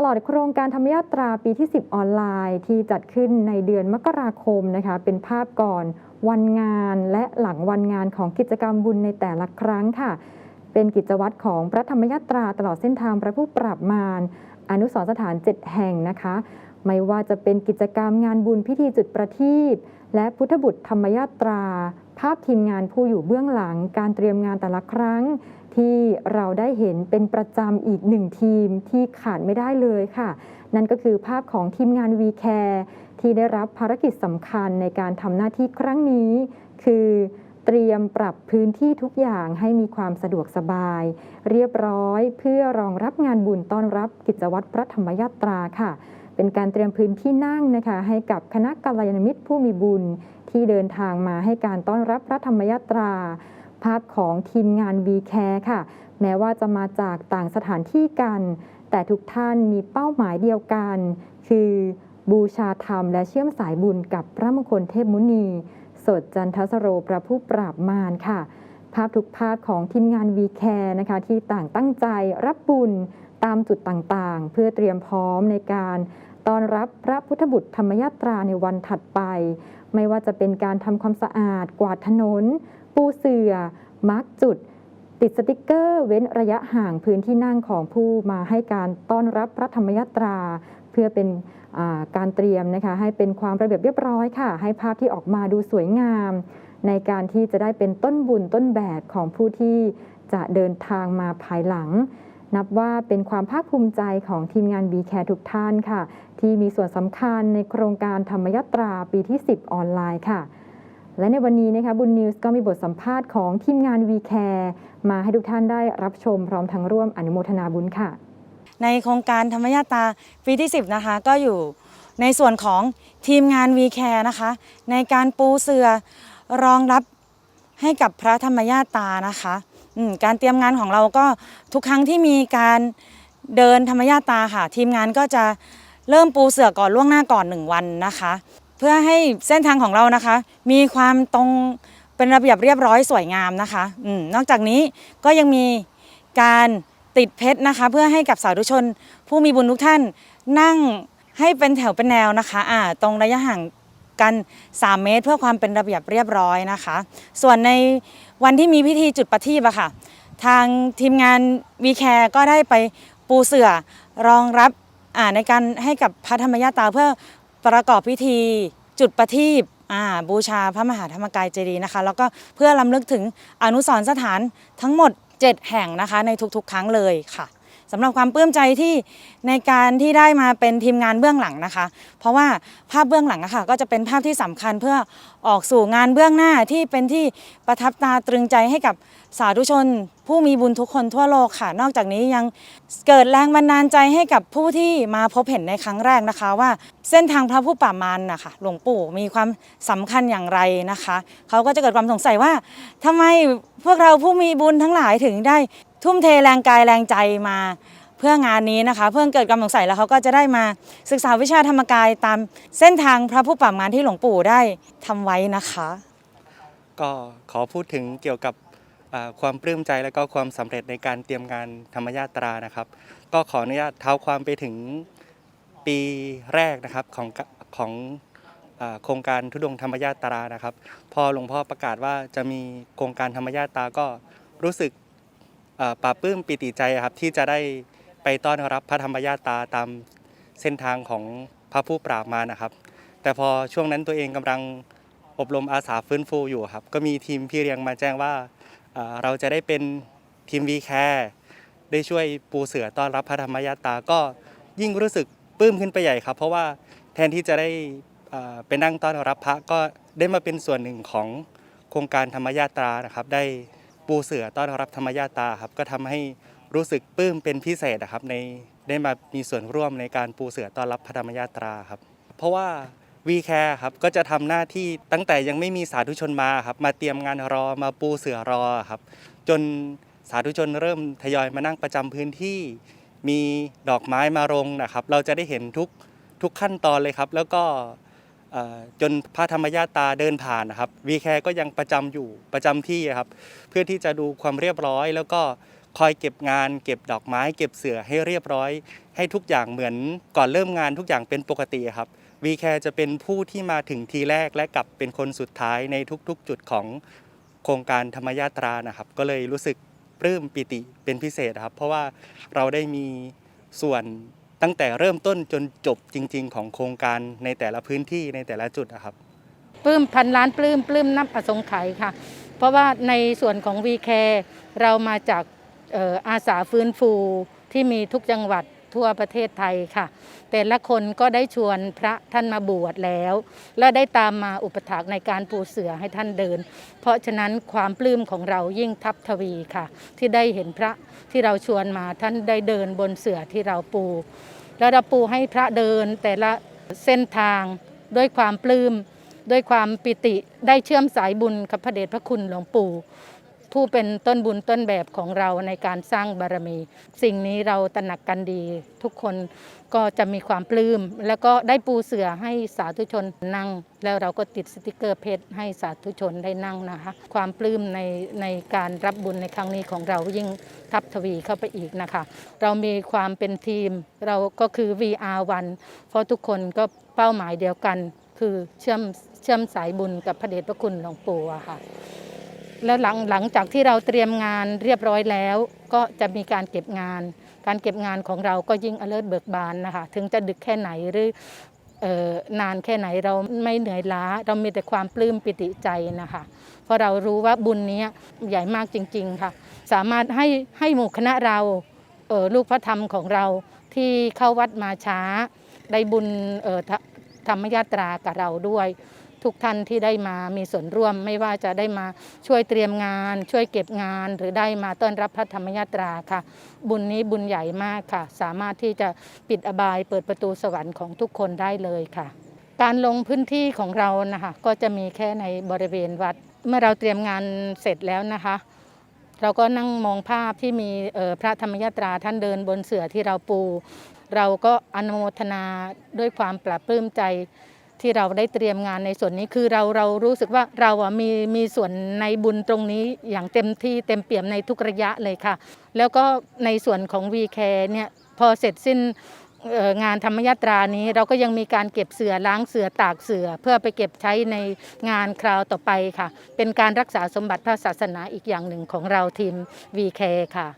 ตลอดโครงการธรรมยาตราปีที่ 10 ออนไลน์ที่จัดขึ้นในเดือนมกราคมนะคะ เป็นภาพก่อนวันงานและหลังวันงานของกิจกรรมบุญในแต่ละครั้งค่ะ เป็นกิจวัตรของพระธรรมยาตราตลอดเส้นทางพระผู้ปราบมารอนุสรสถาน 7 แห่งนะคะ ไม่ว่าจะเป็นกิจกรรมงานบุญพิธีจุดประทีปและพุทธบุตรธรรมยาตรา ภาพทีมงานผู้อยู่เบื้องหลังการเตรียมงานแต่ละครั้งที่เราได้เห็นเป็นประจำอีกหนึ่งทีมที่ขาดไม่ได้เลยค่ะ นั่นก็คือภาพของทีมงาน v c a r e ที่ได้รับภารกิจสำคัญในการทำหน้าที่ครั้งนี้ คือเตรียมปรับพื้นที่ทุกอย่างให้มีความสะดวกสบาย เรียบร้อยเพื่อรองรับงานบุญต้อนรับกิจวัตรพระธรรมยาตราค่ะ เป็นการเตรียมพื้นที่นั่งนะคะ ให้กับคณะกัลยาณมิตรผู้มีบุญที่เดินทางมาให้การต้อนรับพระธรรมยาตรา ภาพของทีมงาน v c a r e ค่ะ แม้ว่าจะมาจากต่างสถานที่กัน แต่ทุกท่านมีเป้าหมายเดียวกัน คือบูชาธรรมและเชื่อมสายบุญกับพระมงคลเทพมุนี สดจันทสโรพระผู้ปราบมารค่ะ ภาพทุกภาพของทีมงาน v c a r e นะคะ ที่ต่างตั้งใจรับบุญตามจุดต่างๆ เพื่อเตรียมพร้อมในการต้อนรับพระพุทธบุตรธรรมยาตราในวันถัดไป ไม่ว่าจะเป็นการทำความสะอาดกวาดถนน ปูเสื่อมาร์กจุด ติดสติกเกอร์เว้นระยะห่างพื้นที่นั่งของผู้มาให้การต้อนรับพระธรรมยตรา เพื่อเป็นการเตรียมนะคะให้เป็นความระเบียบเรียบร้อยค่ะ ให้ภาพที่ออกมาดูสวยงาม ในการที่จะได้เป็นต้นบุญต้นแบบของผู้ที่จะเดินทางมาภายหลัง นับว่าเป็นความภาคภูมิใจของทีมงาน b c a r e ทุกท่านค่ะ ที่มีส่วนสำคัญในโครงการธรรมยตราปีที่ 10 ออนไลน์ค่ะ และในวันนี้นะคะบุญนิวส์ก็มีบทสัมภาษณ์ของทีมงาน v c a r e มาให้ทุกท่านได้รับชมพร้อมทั้งร่วมอนุโมทนาบุญค่ะ ในโครงการธรรมยาตาปีที่ 10 นะคะ ก็อยู่ในส่วนของทีมงาน v c a r e นะคะ ในการปูเสือรองรับให้กับพระธรรมยาตานะคะการเตรียมงานของเราก็ทุกครั้งที่มีการเดินธรรมยาตาค่ะ ทีมงานก็จะเริ่มปูเสือก่อนล่วงหน้าก่อน 1 วันนะคะ เพื่อให้เส้นทางของเรานะคะ มีความตรงเป็นระเบียบเรียบร้อยสวยงามนะคะอนอกจากนี้ก็ยังมีการติดเพชรนะคะ เพื่อให้กับสาธุชน ผู้มีบุญทุกท่านนั่งให้เป็นแถวเป็นแนวนะคะอ่าตรงระยะห่างกัน 3 เมตร เพื่อความเป็นระเบียบเรียบร้อยนะคะ ส่วนในวันที่มีพิธีจุดประทีปอะค่ะ ทางทีมงานวีแคร์ก็ได้ไปปูเสื่อรองรับในการให้กับพระธรรมยาตาเพื่อ ประกอบพิธีจุดประทีปบูชาพระมหาธรรมกายเจดีย์นะคะ แล้วก็เพื่อลำลึกถึงอนุสรณ์สถานทั้งหมด 7 แห่งนะคะในทุกๆ ครั้งเลยค่ะ สำหรับความปลื้มใจที่ในการที่ได้มาเป็นทีมงานเบื้องหลังนะคะ เพราะว่าภาพเบื้องหลังอะค่ะก็จะเป็นภาพที่สำคัญเพื่อออกสู่งานเบื้องหน้าที่เป็นที่ประทับตาตรึงใจให้กับสาธุชน ผู้มีบุญทุกคนทั่วโลกค่ะ นอกจากนี้ยังเกิดแรงบันดาลใจให้กับผู้ที่มาพบเห็นในครั้งแรกนะคะ ว่าเส้นทางพระผู้ป่ามารนะคะหลวงปู่มีความสำคัญอย่างไรนะคะ เขาก็จะเกิดความสงสัยว่าทำไมพวกเราผู้มีบุญทั้งหลายถึงได้ ทุ่มเทแรงกายแรงใจมาเพื่องานนี้นะคะ เพื่อเกิดความสงสัยแล้วเขาก็จะได้มาศึกษาวิชาธรรมกายตามเส้นทางพระผู้ปราบมารที่หลวงปู่ได้ทำไว้นะคะ ก็ขอพูดถึงเกี่ยวกับความปลื้มใจและก็ความสำเร็จในการเตรียมงานธรรมยาตรานะครับ ก็ขออนุญาตเท้าความไปถึงปีแรกนะครับของของโครงการทุดงค์ธรรมยาตรานะครับ พอหลวงพ่อประกาศว่าจะมีโครงการธรรมยาตราก็รู้สึก ปลาบปลื้มปิติใจครับที่จะได้ไปต้อนรับพระธรรมยาตาตามเส้นทางของพระผู้ปราบมานะครับ แต่พอช่วงนั้นตัวเองกำลังอบรมอาสาฟื้นฟูอยู่ครับ ก็มีทีมพี่เลี้ยงมาแจ้งว่าเราจะได้เป็นทีม v c a r e ได้ช่วยปูเสือต้อนรับพระธรรมยาตาก็ยิ่งรู้สึกปลื้มขึ้นไปใหญ่ครับ เพราะว่าแทนที่จะได้ไปนั่งต้อนรับพระก็ได้มาเป็นส่วนหนึ่งของโครงการธรรมยาตรานะครับ ได้ ปูเสือต้อนรับธรรมยาตาครับก็ทำให้รู้สึกปลื้มเป็นพิเศษนะครับในได้มามีส่วนร่วมในการปูเสือต้อนรับพระธรรมยาตราครับ เพราะว่าวีแคร์ครับก็จะทำหน้าที่ตั้งแต่ยังไม่มีสาธุชนมาครับมาเตรียมงานรอมาปูเสือรอครับ จนสาธุชนเริ่มทยอยมานั่งประจำพื้นที่ มีดอกไม้มารงนะครับ เราจะได้เห็นทุกทุกขั้นตอนเลยครับ แล้วก็ จนพระธรรมญาตาเดินผ่านนะครับวีแคร์ก็ยังประจำอยู่ประจำที่ครับเพื่อที่จะดูความเรียบร้อย แล้วก็คอยเก็บงาน เก็บดอกไม้ เก็บเสือให้เรียบร้อย ให้ทุกอย่างเหมือนก่อนเริ่มงานทุกอย่างเป็นปกติครับวีแคร์จะเป็นผู้ที่มาถึงทีแรกและกลับเป็นคนสุดท้ายในทุกๆ จุดของโครงการธรรมยาตรานะครับ ก็เลยรู้สึกปลื้มปิติเป็นพิเศษครับ เพราะว่าเราได้มีส่วน ตั้งแต่เริ่มต้นจนจบจริง ๆ ของโครงการในแต่ละพื้นที่ในแต่ละจุดนะครับปลื้มพันล้านปลื้มปลื้มนับประสงไขยค่ะ เพราะว่าในส่วนของวีแคร์เรามาจากอาสาฟื้นฟูที่มีทุกจังหวัด ทั่วประเทศไทยค่ะ แต่ละคนก็ได้ชวนพระท่านมาบวชแล้ว และได้ตามมาอุปถากในการปูเสือให้ท่านเดิน เพราะฉะนั้นความปลื้มของเรายิ่งทับทวีค่ะ ที่ได้เห็นพระที่เราชวนมาท่านได้เดินบนเสือที่เราปู แล้วเราปูให้พระเดินแต่ละเส้นทางด้วยความปลื้มด้วยความปิติได้เชื่อมสายบุญกับพระเดชพระคุณหลวงปู่ ผู้เป็นต้นบุญต้นแบบของเราในการสร้างบารมี สิ่งนี้เราตระหนักกันดี ทุกคนก็จะมีความปลื้ม แล้วก็ได้ปูเสือให้สาธุชนนั่ง แล้วเราก็ติดสติกเกอร์เพชรให้สาธุชนได้นั่งนะคะ ความปลื้มในในการรับบุญในครั้งนี้ของเรายิ่งทับทวีเข้าไปอีกนะคะ เรามีความเป็นทีมเราก็คือ VR1 เพราะทุกคนก็เป้าหมายเดียวกัน คือเชื่อมเชื่อมสายบุญกับพระเดชพระคุณหลวงปู่อะค่ะ แล้วหลังหลังจากที่เราเตรียมงานเรียบร้อยแล้ว ก็จะมีการเก็บงาน การเก็บงานของเราก็ยิ่ง alert เบิกบานนะคะถึงจะดึกแค่ไหนหรืออนานแค่ไหนเราไม่เหนื่อยล้า เรามีแต่ความปลื้มปิติใจนะคะ เพราะเรารู้ว่าบุญนี้ใหญ่มากจริง ๆค่ะ สามารถให้ให้หมู่คณะเราเลูกพระธรรมของเราที่เข้าวัดมาช้า ได้บุญธธรรมยาตรากับเราด้วย ทุกท่านที่ได้มามีส่วนร่วม ไม่ว่าจะได้มาช่วยเตรียมงาน ช่วยเก็บงาน หรือได้มาต้อนรับพระธรรมยาตราค่ะ บุญนี้บุญใหญ่มากค่ะ สามารถที่จะปิดอบายเปิดประตูสวรรค์ของทุกคนได้เลยค่ะ การลงพื้นที่ของเรานะคะก็จะมีแค่ในบริเวณวัด เมื่อเราเตรียมงานเสร็จแล้วนะคะเราก็นั่งมองภาพที่มีออพระธรรมยาตราท่านเดินบนเสื่อที่เราปู เราก็อนุโมทนาด้วยความปลาบปลื้มใจ ที่เราได้เตรียมงานในส่วนนี้คือเราเรารู้สึกว่าเราอะมีมีส่วนในบุญตรงนี้อย่างเต็มที่เต็มเปี่ยมในทุกระยะเลยค่ะ แล้วก็ในส่วนของ v c a r e เนี่ยพอเสร็จสิ้นงานธรรมยาตรานี้เราก็ยังมีการเก็บเสือล้างเสือตากเสือ เพื่อไปเก็บใช้ในงานคราวต่อไปค่ะ เป็นการรักษาสมบัติพระศาสนาอีกอย่างหนึ่งของเราทีม v c a r e ค่ะ